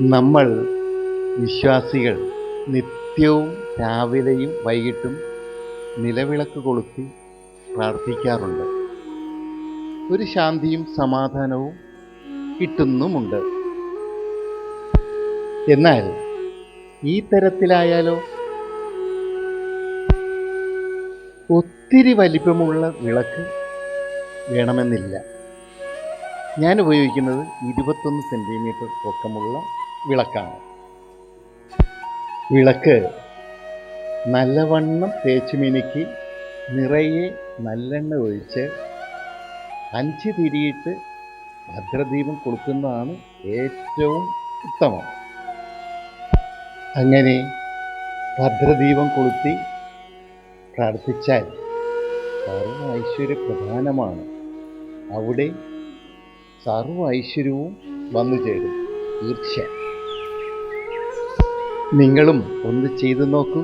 നമ്മൾ വിശ്വാസികൾ നിത്യവും രാവിലെയും വൈകിട്ടും നിലവിളക്ക് കൊളുത്തി പ്രാർത്ഥിക്കാറുണ്ട്. ഒരു ശാന്തിയും സമാധാനവും കിട്ടുന്നുമുണ്ട്. എന്നാൽ ഈ തരത്തിലായാലോ? ഒത്തിരി വലിപ്പമുള്ള വിളക്ക് വേണമെന്നില്ല. ഞാൻ ഉപയോഗിക്കുന്നത് ഇരുപത്തൊന്ന് സെന്റിമീറ്റർ പൊക്കമുള്ള വിളക്കാണ്. വിളക്ക് നല്ലവണ്ണം തേച്ച് മിനുക്കി നിറയെ നല്ലെണ്ണ ഒഴിച്ച് അഞ്ച് തിരിയിട്ട് ഭദ്രദീപം കൊടുക്കുന്നതാണ് ഏറ്റവും ഉത്തമം. അങ്ങനെ ഭദ്രദീപം കൊളുത്തി പ്രാർത്ഥിച്ചാൽ സർവ ഐശ്വര്യപ്രധാനമാണ് അവിടെ സർവ ഐശ്വര്യവും വന്നു ചേരും തീർച്ചയായും. നിങ്ങളും ഒന്ന് ചെയ്തു നോക്കൂ.